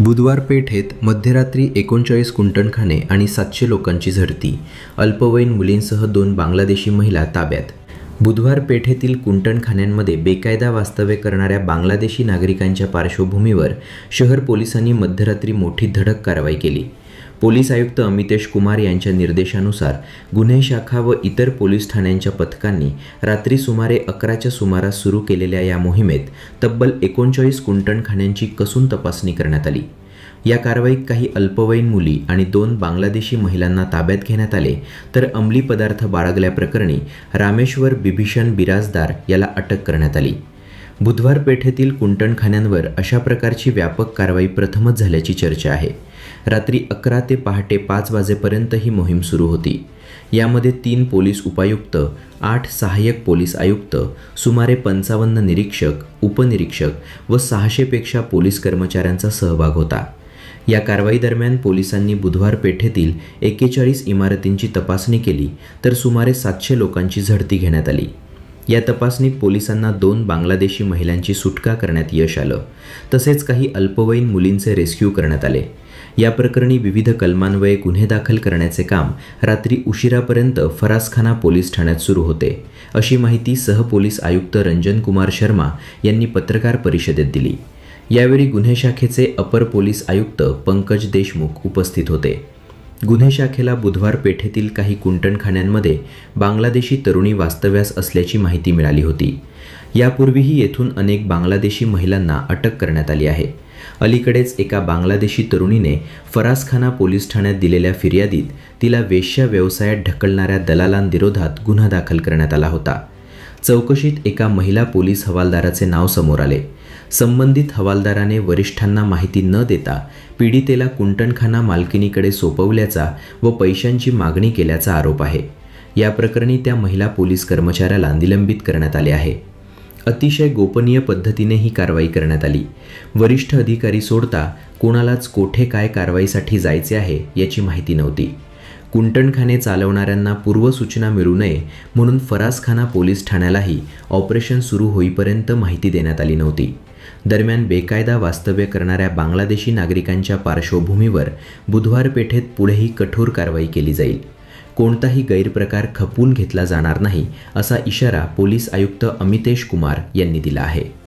बुधवार पेठेत मध्यरात्री एकोणचाळीस कुंटणखाने आणि सातशे लोकांची झडती. अल्पवयीन मुलींसह दोन बांगलादेशी महिला ताब्यात. बुधवार पेठेतील कुंटणखान्यांमध्ये बेकायदा वास्तव्य करणाऱ्या बांगलादेशी नागरिकांच्या पार्श्वभूमीवर शहर पोलिसांनी मध्यरात्री मोठी धडक कारवाई केली. पोलीस आयुक्त अमितेश कुमार यांच्या निर्देशानुसार गुन्हे शाखा व इतर पोलीस ठाण्यांच्या पथकांनी रात्री सुमारे अकराच्या सुमारास सुरू केलेल्या या मोहिमेत तब्बल एकोणचाळीस कुंटणखान्यांची कसून तपासणी करण्यात आली. या कारवाईत काही अल्पवयीन मुली आणि दोन बांगलादेशी महिलांना ताब्यात घेण्यात आले तर अंमली पदार्थ बाळगल्याप्रकरणी रामेश्वर बिभीषण बिराजदार याला अटक करण्यात आली. बुधवार पेठेतील कुंटणखान्यांवर अशा प्रकारची व्यापक कारवाई प्रथमच झाल्याची चर्चा आहे. रात्री अकरा ते पहाटे पाच वाजेपर्यंत ही मोहीम सुरू होती. यामध्ये तीन पोलीस उपायुक्त आठ सहाय्यक पोलीस आयुक्त सुमारे पंचावन्न निरीक्षक उपनिरीक्षक व सहाशेपेक्षा पोलीस कर्मचाऱ्यांचा सहभाग होता. या कारवाई दरम्यान पोलिसांनी बुधवार पेठेतील एक्केचाळीस इमारतींची तपासणी केली तर सुमारे सातशे लोकांची झडती घेण्यात आली. या तपासणीत पोलिसांना दोन बांगलादेशी महिलांची सुटका करण्यात यश आलं. तसेच काही अल्पवयीन मुलींचे रेस्क्यू करण्यात आले. या प्रकरणी विविध कलमान्वये गुन्हे दाखल करण्याचे काम रात्री उशिरापर्यंत फरासखाना पोलीस ठाण्यात सुरू होते. अशी माहिती सहपोलीस आयुक्त रंजन कुमार शर्मा यांनी पत्रकार परिषदेत दिली. यावेळी गुन्हे शाखेचे अपर पोलीस आयुक्त पंकज देशमुख उपस्थित होते. गुन्हे शाखेला बुधवार पेठेतील काही कुंटणखान्यांमध्ये बांगलादेशी तरुणी वास्तव्यास असल्याची माहिती मिळाली होती. यापूर्वीही येथून अनेक बांगलादेशी महिलांना अटक करण्यात आली आहे. अलीकडेच एका बांगलादेशी तरुणीने फरासखाना पोलीस ठाण्यात दिलेल्या फिर्यादीत तिला वेश्या व्यवसायात ढकलणाऱ्या दलालांविरोधात गुन्हा दाखल करण्यात आला होता. चौकशीत एका महिला पोलीस हवालदाराचे नाव समोर आले. संबंधित हवालदाराने वरिष्ठांना माहिती न देता पीडितेला कुंटणखाना मालकिनीकडे सोपवल्याचा व पैशांची मागणी केल्याचा आरोप आहे. या प्रकरणी त्या महिला पोलीस कर्मचाऱ्याला निलंबित करण्यात आले आहे. अतिशय गोपनीय पद्धतीने ही कारवाई करण्यात आली. वरिष्ठ अधिकारी सोडता कोणालाच कोठे काय कारवाईसाठी जायचे आहे याची माहिती नव्हती. कुंटणखाने चालवणाऱ्यांना पूर्वसूचना मिळू नये म्हणून फरासखाना पोलीस ठाण्यालाही ऑपरेशन सुरू होईपर्यंत माहिती देण्यात आली नव्हती. दरम्यान बेकायदा वास्तव्य करणाऱ्या बांगलादेशी नागरिकांच्या पार्श्वभूमीवर बुधवार पेठेत पुढेही कठोर कारवाई केली जाईल. कोणताही गैरप्रकार खपवून घेतला जाणार नाही असा इशारा पोलीस आयुक्त अमितेश कुमार यांनी दिला आहे.